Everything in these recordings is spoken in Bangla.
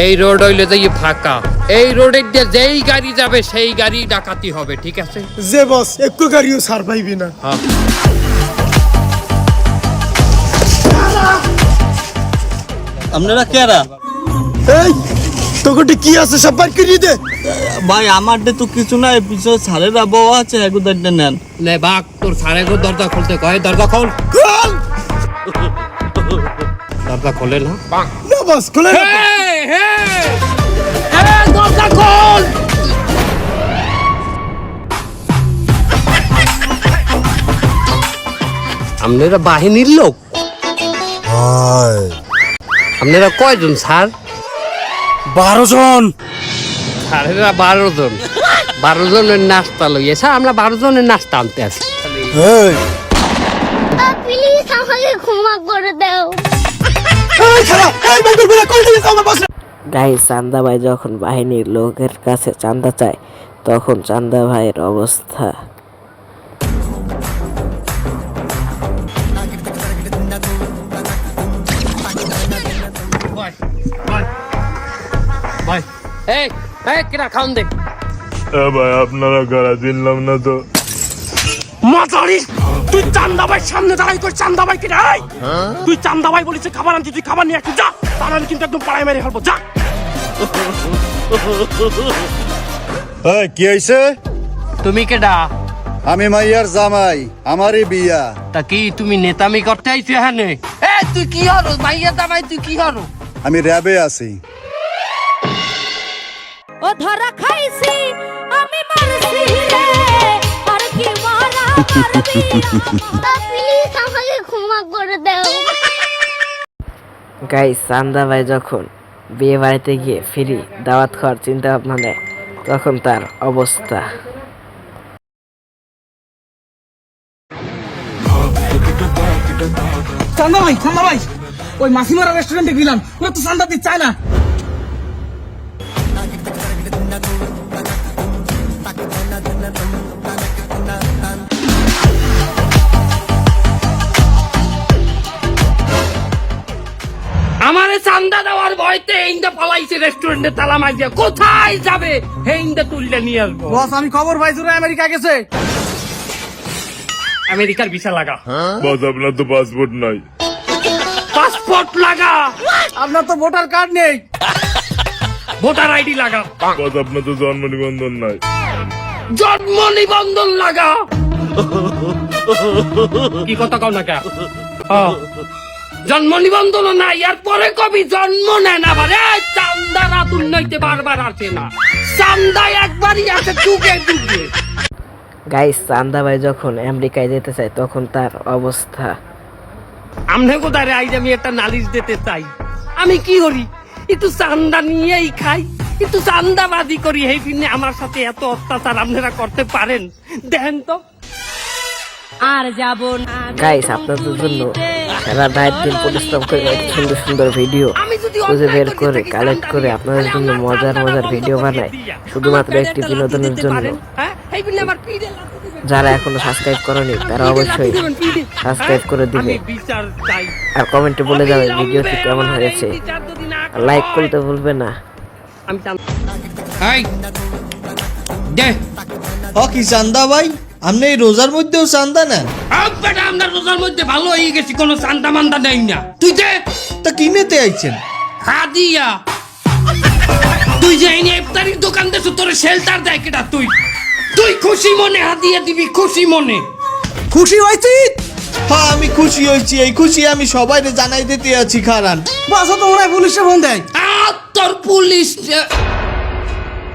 এই রোড হইলে যে ফাঁকা। এই রোডের দিয়ে যেই গাড়ি যাবে সেই গাড়ি ডাকাতি হবে ঠিক আছে? যে বস একটু গাড়িও সার পাইবি না। হ্যাঁ। আপনারা কেরা? এই তোকে কি আছে সব বার করে দে। ভাই আমার তো কিছু নাই পিছনে ছাড়েরা বউ আছে এগুদারটা নেন। লে বাঘ তোর সাড়ে গো দরজা খুলতে কয় দরজা খোল। খোল! দরজা খোলে না? না বস খুলে না। দরজা খোল আপনারা বাহিনীর লোক। আপনারা কয়জন স্যার? বারো জন। স্যারেরা বারো জন। বারো জনের নাস্তা লইয়ে। স্যার আমরা বারো জনের নাস্তা আনতে আসি প্লিজ আমাকে ক্ষমা করে দাও। গাই চান্দা ভাই যখন বাহিনীর লোকের কাছে চান্দা চায় তখন চান্দা ভাইয়ের অবস্থা। ভাই এই এই কিরা খাউন দে। এ ভাই আপনারা গাড়া দিলাম না তো। মাতারি তুই সামনে দাঁড়াই কর? চান্দাবাই কি রে তুই বলিস খাবার আনছি তুই খাবার নিয়ে আসছিস যা। তাহলে আমি কিন্তু একদম পাড়ায় মেরে ফেলব যা। এই, কি হয়েছে তুমি কেডা? আমি মাইয়ার জামাই আমারই বিয়া। তা কি তুমি নেতামি করতে আইছো এখানে? এ তুই কি হরো মাইয়া দামাই তুই কি হরো আমি র্যাবে আছি। ও ধরা খাইছি আমি মারছি রে। আর কি মারা মারবি প্লিজ আমাকে ক্ষমা করে দাও। গাই চান্দা ভাই যখন বিয়ে বাড়িতে গিয়ে ফিরি, দাওয়াত খাওয়ার চিন্তা ভাবনা নেয়, তখন তার অবস্থা। চান্দা ভাই চান্দা ভাই ওই মাসিমারা রেস্টুরেন্টে গেলাম ওরা তো চান্দা দিতে চায় না। আমারে চান্দা দেওয়ার ভয়তে এইন্দা পালাইছে রেস্টুরেন্টে তালা মারিয়া কোথায় যাবে? হেইন্দা তুললে নিয়ে আসব। বস আমি খবর পাইছি ওরা আমেরিকা গেছে। আমেরিকার ভিসা লাগা। বস আপনার তো পাসপোর্ট নাই। পাসপোর্ট লাগা। আপনার তো ভোটার কার্ড নেই। ভোটার আইডি লাগা। বস আপনার তো জন্ম নিবন্ধন নাই। জন্ম নিবন্ধন লাগা। কি কথা কও না কে। জন্ম নিবন্ধন নাই এর পরে কবি জন্ম নেন আবার। এই চান্দা রাত উন্নয়তে বারবার আসে না। চান্দা একবারই আসে যুগে যুগে। গাই চান্দা ভাই যখন আমেরিকায় যেতে চায় তখন তার অবস্থা। আমনে কোথায় রে? আইজ আমি একটা নালিশ দিতে চাই। আমি কি করি? একটু চান্দা নিয়েই খাই। একটু চান্দাবাজি করি। এই দিনে আমার সাথে এত অত্যাচার আপনারা করতে পারেন। দেখেন তো। আর যাব না। গাইস আপনাদের জন্য সারা রাত দিন পরিশ্রম করে সুন্দর সুন্দর ভিডিও খুঁজে বের করে কালেক্ট করে আপনাদের জন্য মজার মজার ভিডিও বানায় শুধুমাত্র একটি বিনোদনের জন্য। হ্যাঁ? যারা এখনও সাবস্ক্রাইব করেনি তারা অবশ্যই। সাবস্ক্রাইব করে আমি দিবে আর কমেন্টে বলে যাবে ভিডিওটি কেমন হয়েছে। লাইক করতে ভুলবে না। দে হ কি চান্দা ভাই। আপনি এই রোজার মধ্যেও চান্দা নেন? আপ বেটা আমরা রোজার মধ্যে ভালো হয়ে গেছি কোনো চান্দা মান্দা নেই না। তুই যে তা কিনেতে আইছেন? হাদিয়া। তুই যে এই ইফতারির দোকান দেছো তোর শেল্টার দেয় কেটা তুই? তুই খুশি মনে হাদিয়া দিবি খুশি মনে। খুশি হয়েছি হ্যাঁ আমি খুশি হয়েছি এই খুশি আমি সবাইকে জানাই দিতে আছি খারান বাসা তো ওরা পুলিশে ফোন দেয়। আর তোর পুলিশ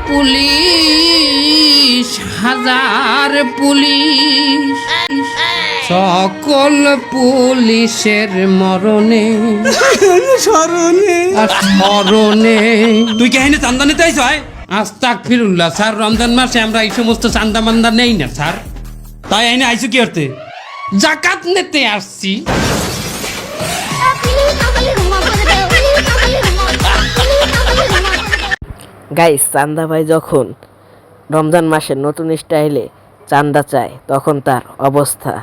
পুলিশ হাজার পুলিশ সকল পুলিশের মরণে। স্মরণে। স্মরণে। তুই কে এনে চান্দা নিতে আইস হয় আস্তাক ফিরুল্লাহ স্যার রমজান মাসে আমরা এই সমস্ত চান্দা মান্দা নেই না স্যার। তাই এনে আইসু কি করতে? জাকাত নিতে আসছি। গাইস চান্দা ভাই যখন রমজান মাসের নতুন স্টাইলে চান্দা চায় তখন তার অবস্থা।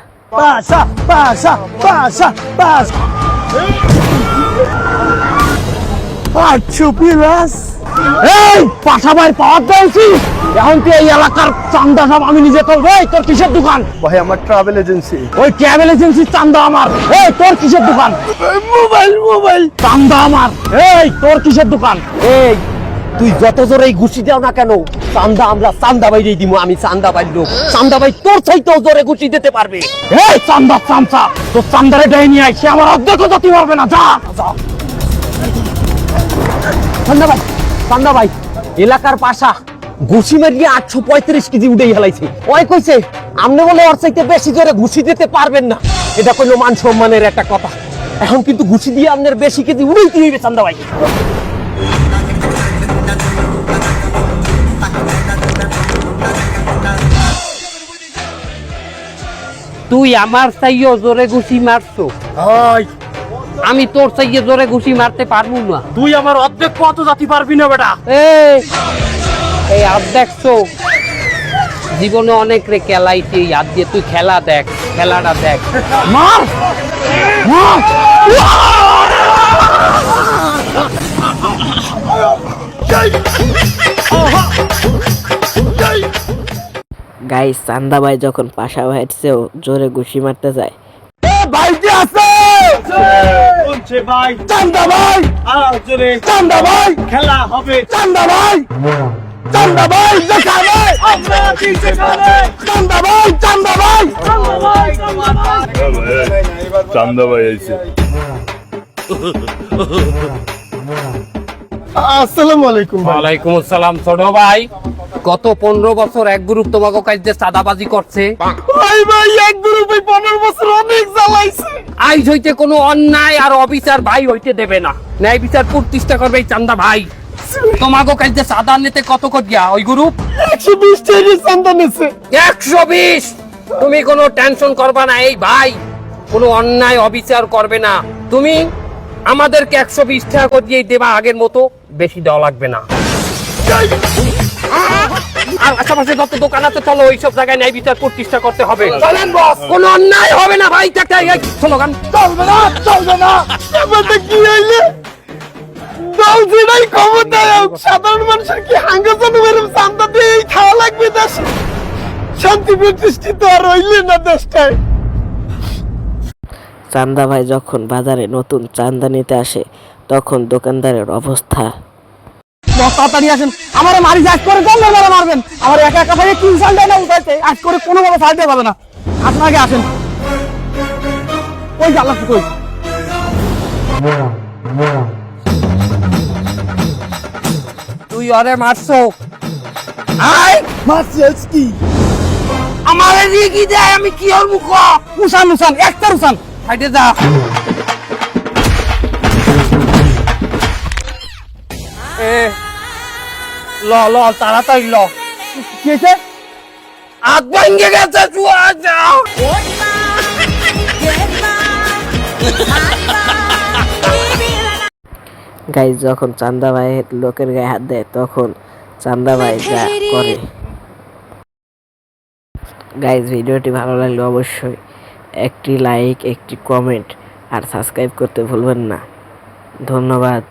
এখন তুই এই এলাকার চান্দা সব আমি নিজে করব এই তোর কিসের দোকান? ভাই আমার ট্রাভেল এজেন্সি ওই ট্রাভেল এজেন্সির চান্দা আমার। এই তোর কিসের দোকান? মোবাইল মোবাইল চান্দা আমার। এই তোর কিসের দোকান? এই তুই যত জোরে ঘুষি দাও না কেন চান্দা আমরা চান্দা বাই দিয়ে দিব আমি চান্দা বাই লোক। চান্দা বাই তোর চাইতেও জোরে ঘুষি দিতে পারবে। এই চান্দা চামচা তোর চান্দারে ডাই নিয়ে সে আমার অর্ধেক দিতে পারবে না যা। যা। চান্দা ভাই চান্দা ভাই এলাকার পাশা ঘুষি মারিয়ে আটশো পঁয়ত্রিশ কেজি উঠেই হেলাইছে ওই কইছে আপনি বলে ওর চাইতে বেশি জোরে ঘুষি দিতে পারবেন না। এটা কইলো মান সম্মানের একটা কথা। এখন কিন্তু ঘুষি দিয়ে আপনার বেশি কেজি উড়েই দিবে চান্দা ভাই তুই আমার চাইও জোরে ঘুষি মারছো। আমি তোর চাইয়ে জোরে ঘুষি মারতে পারব না। তুই আমার অর্ধেক কত জাতি পারবি না বেটা। এই এই আর দেখছ জীবনে অনেক রে খেলাইছি হাত দিয়ে। তুই খেলা দেখ খেলাটা দেখ। মার! মার! গাইস চান্দা ভাই যখন পাশা ভাইয়ের চেয়েও জোরে ঘুষি মারতে যায়। ভাইটি আছে! ভাই চান্দা ভাই! আর জোরে চান্দা ভাই! খেলা হবে। চান্দা ভাই! চান্দা ভাই দেখা ভাই আমরা আছি সেখানে। চান্দা ভাই চান্দা ভাই, চান্দা ভাই আইছে। আসসালামু আলাইকুম ওয়ালাইকুম আসসালাম। ছোট ভাই গত পনেরো বছর এক গ্রুপ তোমাকে করছে। ভাই ভাই এক গ্রুপে পনেরো বছর অনেক জ্বালাইছে। আইজ হইতে কোনো অন্যায় আর অবিচার ভাই হইতে দেবে না। ন্যায় বিচার প্রতিষ্ঠা করবে এই চান্দা ভাই। তোমাকে নিতে কত করিয়া ওই গ্রুপ? একশো বিশ চান্দা নিচ্ছে একশো বিশ? তুমি কোনো টেনশন করবা না এই ভাই। কোনো অন্যায় অবিচার করবে না। তুমি আমাদেরকে একশো বিশ টাকা করে দিয়ে দেবা আগের মতো। বেশি দেওয়া লাগবে না। আশেপাশে যত দোকান আছে চলো ওইসব জায়গায় ন্যায় বিচার প্রতিষ্ঠা করতে হবে। চলেন বস। কোনো অন্যায় হবে না ভাই টাকা চলো চলবে না চলবে না। ব্যাপারটা কি হইলে? দল যেটাই খবর সাধারণ মানুষের কি হাঙ্গাজন এরকম চান্দা দিয়ে খাওয়া লাগবে দেশ? শান্তি প্রতিষ্ঠিত আর রইলে না দেশটায়। চান্দা ভাই যখন বাজারে নতুন চান্দা নিতে আসে তখন দোকানদারের অবস্থা। তাড়াতাড়ি আসেন। আমার মারি আজ করে কোন ধরে মারবেন? আমার একা একা ভাই তিন সাল দেয় না উঠাইছে আজ করে কোনো ভাবে সাইডে পাবে না। আসেন। ওই জ্বালা কই। তুই অরে মারছো। আই কি? আমার রিগি দেয় আমি কি ওর মুখ উসান উসান একটা উসান হাইটে যা। ল ল, তাড়াতাড়ি ল। কি হয়েছে? হাত ভেঙে গেছে, চুয়া, যা। গাইজ, যখন চান্দা ভাই লোকের গায়ে হাত দেয়, তখন চান্দা ভাই যা করে। গাইজ, ভিডিওটি ভালো লাগলে অবশ্যই একটি লাইক, একটি কমেন্ট, আর সাবস্ক্রাইব করতে ভুলবেন না। ধন্যবাদ।